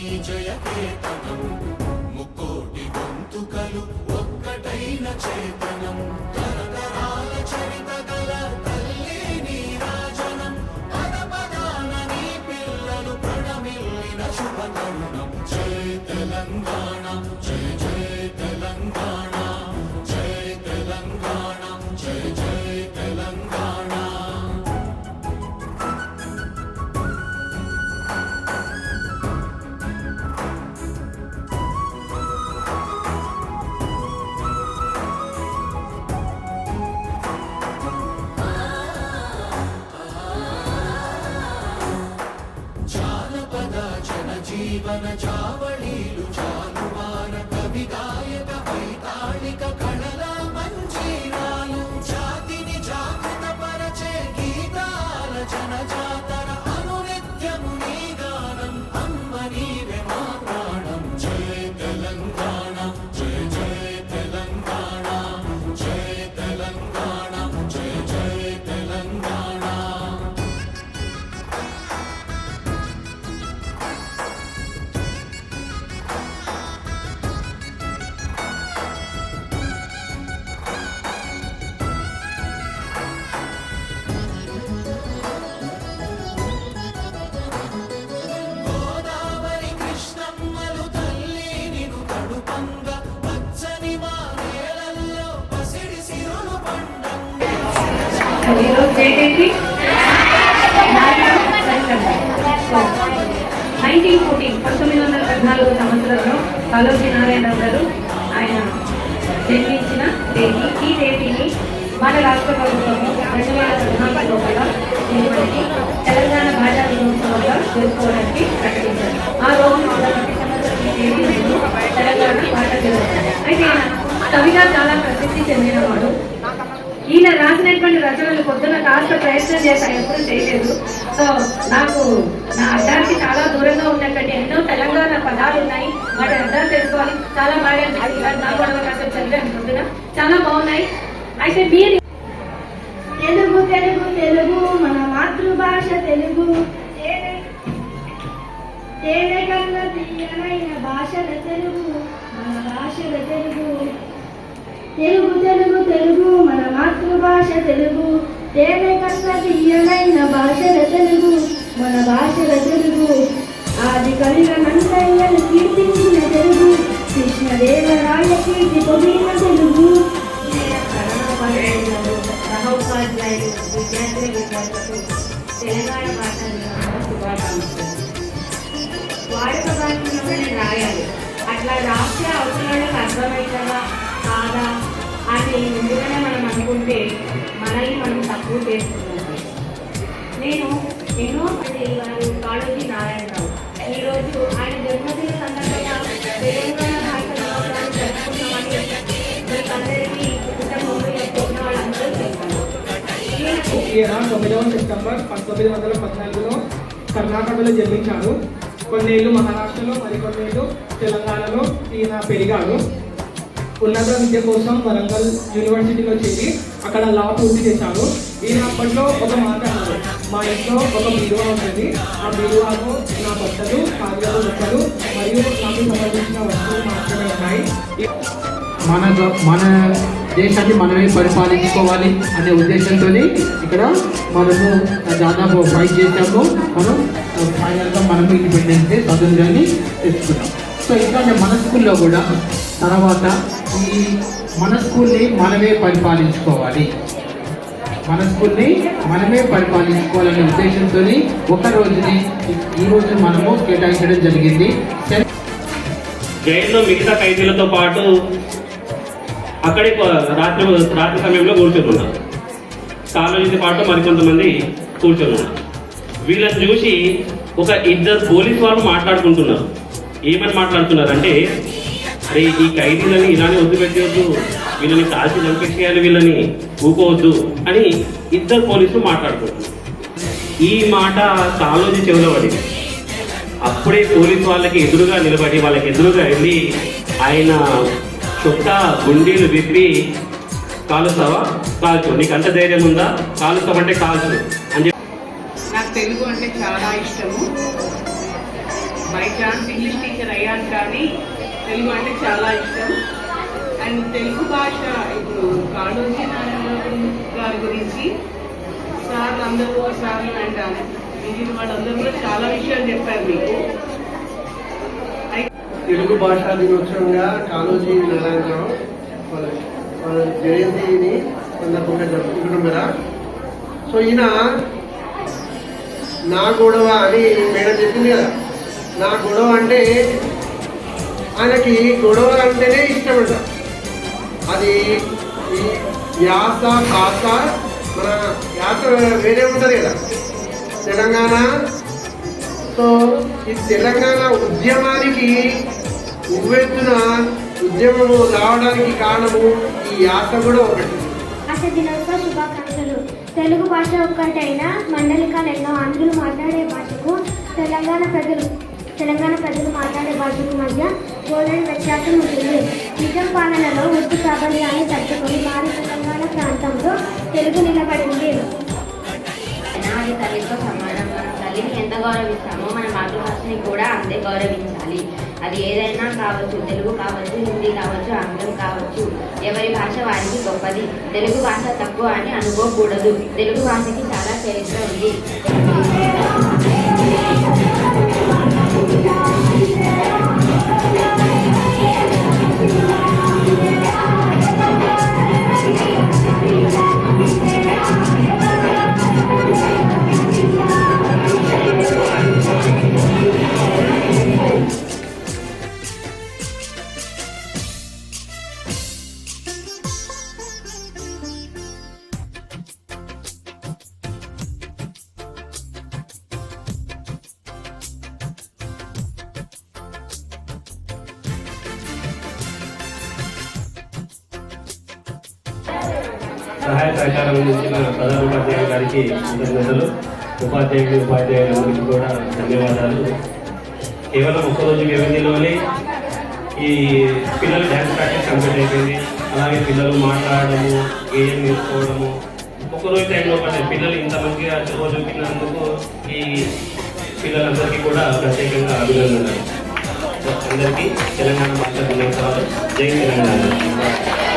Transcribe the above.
జయకేతనం. ముక్కోటి గొంతుకలు ఒక్కటైన చేతనం. తరతరాల చరిత జీవన చావళీలు జానువార ఈరోజు డేట్ ఏంటి? నైన్టీన్ ఫోర్టీన్ పంతొమ్మిది వందల పద్నాలుగు సంవత్సరంలో కాళోజీ నారాయణరావు గారు ఆయన జన్మించిన రచనలు పొద్దున కాస్త ప్రయత్నం చేశాను ఎప్పుడు చేయలేదు. సో నాకు నా అర్థానికి చాలా దూరంగా ఉన్నటువంటి ఎన్నో తెలంగాణ పదాలు ఉన్నాయి. వాటి అర్థాలు తెలుసుకోవాలి. చాలా బాగా అనిపించింది. ఇవాళ కూడా కాసేపు చదివాను పొద్దున. చాలా బాగున్నాయి. అయితే మీరు తెలుగు తెలుగు తెలుగు మన మాతృభాష తెలుగు. తేనె తేనె తీయమైన భాషల తెలుగు మన భాషల తెలుగు. తెలుగు తెలుగు తెలుగు మన మాతృభాష తెలుగు తేనె కన్న మన భాషల తెలుగు మన భాషల తెలుగు ఆది కవిల నందయ్యను కీర్తించిన తెలుగు కృష్ణదేవరాయ కీర్తి పొగిన తెలుగు. కళాపాధ్యాయులు విద్యార్థి విద్యార్థులకు తెలంగాణ భాష శుభాకాంక్షలు భాషలోనే రాయాలి. అట్లా రాస్తే అవసరాలకు అర్థమవుతుందా కాదా అని ముందుగానే మనం అనుకుంటే మనల్ని మనం తక్కువ చేసుకున్నాం నేను ఎన్నో మంది వారు కాళోజీ నారాయణరావు. ఈరోజు ఆయన జన్మదిన సందర్భంగా తెలంగాణ భాష దినోత్సవాన్ని జరుపుకున్నామని మీకందరికీ కుటుంబంలో చెప్పిన వాళ్ళందరూ చెప్పారు. ఈయన తొమ్మిదవ సెప్టెంబర్ పంతొమ్మిది వందల పద్నాలుగులో కర్ణాటకలో జన్మించాడు. కొన్నేళ్ళు మహారాష్ట్రలో మరికొన్నేళ్ళు తెలంగాణలో ఈయన పెరిగాడు. ఉన్నత విద్య కోసం వరంగల్ యూనివర్సిటీలో చేరి అక్కడ లా పూర్తి చేశాడు. ఈయన అప్పట్లో ఒక మాట అన్నారు. మా ఇంట్లో ఒక బీరువా ఉంటుంది ఆ బీరువాలో నా బట్టలు కాగితాల బట్టలు మరియు నాకు సంబంధించిన వస్తువులు మాత్రమే ఉన్నాయి. మన మన దేశాన్ని మనమే పరిపాలించుకోవాలి అనే ఉద్దేశంతో ఇక్కడ మనము దాదాపు ఫైట్ చేసాము మనం ఫైనల్గా మనము ఇండిపెండెన్స్ డే స్వాతంత్రాన్ని తెచ్చుకున్నాం. సో ఇట్లాంటి మన స్కూల్లో కూడా తర్వాత ఈ మన స్కూల్ని మనమే పరిపాలించుకోవాలి. మన స్కూల్ని మనమే పరిపాలించుకోవాలనే ఉద్దేశంతో ఒక రోజుని ఈ రోజు మనము కేటాయించడం జరిగింది. జైల్లో మిగతా ఖైదీలతో పాటు అక్కడే రాత్రి రాత్రి సమయంలో కూర్చొని ఉన్నారు కాలేజీతో పాటు మరికొంతమంది కూర్చొని ఉన్నారు వీళ్ళని చూసి ఒక ఇద్దరు పోలీస్ వాళ్ళు మాట్లాడుకుంటున్నారు. ఏమని మాట్లాడుతున్నారు అంటే అరే ఈ ఖైదీలని ఇలానే వదిలిపెట్టేయద్దు వీళ్ళని కాల్చి చంపేసేయాలి వీళ్ళని. ఊకోవద్దు అని ఇద్దరు పోలీసులు మాట్లాడుకుంటున్నారు. ఈ మాట కాలోజీ చెవిలో పడింది అప్పుడే పోలీసు వాళ్ళకి ఎదురుగా నిలబడి వాళ్ళకి ఎదురుగా వెళ్ళి ఆయన చొక్క గుండీలు విప్పి కాలుస్తావా కాల్చు నీకు అంత ధైర్యం ఉందా? కాలుస్తామంటే కాల్చు అని చెప్పి నాకు తెలుగు అంటే చాలా ఇష్టము. బై ఛాన్స్ ఇంగ్లీష్ టీచర్ అయ్యాను కానీ తెలుగు అంటే చాలా ఇష్టం. అండ్ తెలుగు భాష ఇప్పుడు కాళోజీ నారాయణ గారి గురించి సార్ అందరూ సార్లు అండ్ మిగిలిన వాళ్ళందరూ కూడా చాలా విషయాలు చెప్పారు మీకు. తెలుగు భాషా దినోత్సవంగా కాళోజీ నారాయణరావు వాళ్ళ జయంతిని సందర్భంగా జరుపుకుంటున్నాం కదా సో ఈయన నా గొడవ అని మేడం చెప్పింది కదా. నా గొడవ అంటే ఆయనకి గొడవ అంటేనే ఇష్టం అంటారు అది ఈ యాస కాస మన యాస వేరే ఉంటుంది కదా. తెలంగాణ సో ఈ తెలంగాణ ఉద్యమానికి ఉవ్వెత్తున ఉద్యమము రావడానికి కారణము ఈ యాస కూడా ఒకటి. అసలు దినోత్సవ శుభాకాంక్షలు. తెలుగు భాష ఒక్కటైనా మండలికాలు ఎన్నో ఆంధ్రులు మాట్లాడే భాషకు తెలంగాణ ప్రజలు తెలంగాణ ప్రజలు మాట్లాడే భాషకు మధ్య గోల్డెన్ వ్యత్యాసం ఉంటుంది. నిజం పాలనలో ఉర్దూ ప్రాబల్యాన్ని తట్టుకుని భారీ తెలంగాణ ప్రాంతంలో తెలుగు నిలబడింది. అది తల్లితో సమానం మనం తల్లిని ఎంత గౌరవిస్తామో మన మాతృభాషని కూడా అంతే గౌరవించాలి. అది ఏదైనా కావచ్చు తెలుగు కావచ్చు హిందీ కావచ్చు ఆంగ్లం కావచ్చు. ఎవరి భాష వారికి గొప్పది. తెలుగు భాష తక్కువ అని అనుకోకూడదు. తెలుగు భాషకి చాలా చరిత్ర ఉంది. సహాయ సహకారం అందించిన ప్రధాన ఉపాధ్యాయులు గారికి కృతజ్ఞతలు. ఉపాధ్యాయులు ఉపాధ్యాయులందరికీ కూడా ధన్యవాదాలు. కేవలం ఒక్కరోజు వ్యవధిలోనే ఈ పిల్లలు డ్యాన్స్ ప్రాక్టీస్ కంప్లీట్ అయిపోయింది. అలాగే పిల్లలు మాట్లాడడము గేయం నేర్చుకోవడము. ఒక్కరోజు టైంలో పడే పిల్లలు ఇంత మంచిగా చదువు చూపినందుకు ఈ పిల్లలందరికీ కూడా ప్రత్యేకంగా అభినందనలు. అందరికీ తెలంగాణ మాత్రం దినోత్సవాలు జై తెలంగాణ.